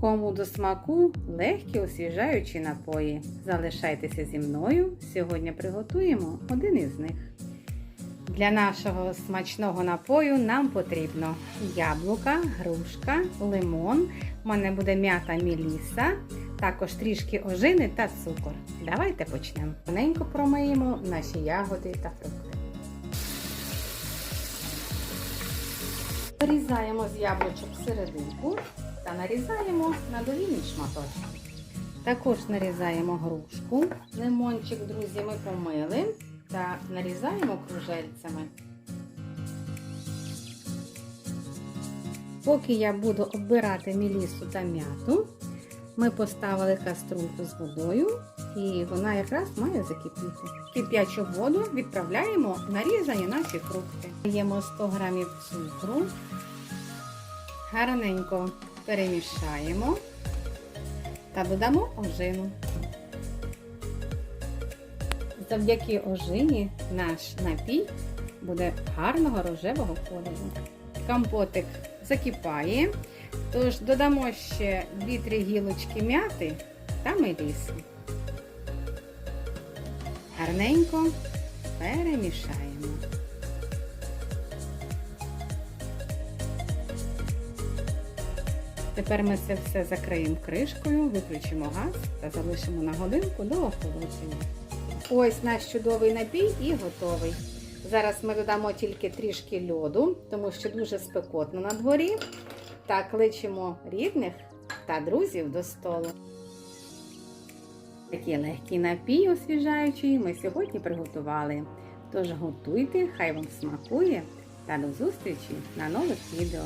Кому до смаку легкі освіжаючі напої. Залишайтеся зі мною. Сьогодні приготуємо один із них. Для нашого смачного напою нам потрібно яблука, грушка, лимон. У мене буде м'ята міліса, також трішки ожини та цукор. Давайте почнемо. Тоненько промиємо наші ягоди та фрукти. Вирізаємо з яблучок серединку та нарізаємо на довільні шматочки. Також нарізаємо грушку, лимончик, друзі, ми помили та нарізаємо кружельцями. Поки я буду оббирати мілісу та м'яту, ми поставили каструльку з водою і вона якраз має закипіти. Кип'ячу воду відправляємо нарізані наші фрукти. Даємо 100 г цукру, гарненько перемішаємо та додамо ожину. Завдяки ожині наш напій буде гарного рожевого кольору. Компотик закипає, тож додамо ще 2-3 гілочки м'яти та меліси. Гарненько перемішаємо. Тепер ми це все закриємо кришкою, виключимо газ та залишимо на годинку до охолодження. Ось наш чудовий напій і готовий. Зараз ми додамо тільки трішки льоду, тому що дуже спекотно на дворі. Та кличемо рідних та друзів до столу. Такий легкий напій освіжаючий ми сьогодні приготували. Тож готуйте, хай вам смакує та до зустрічі на нових відео.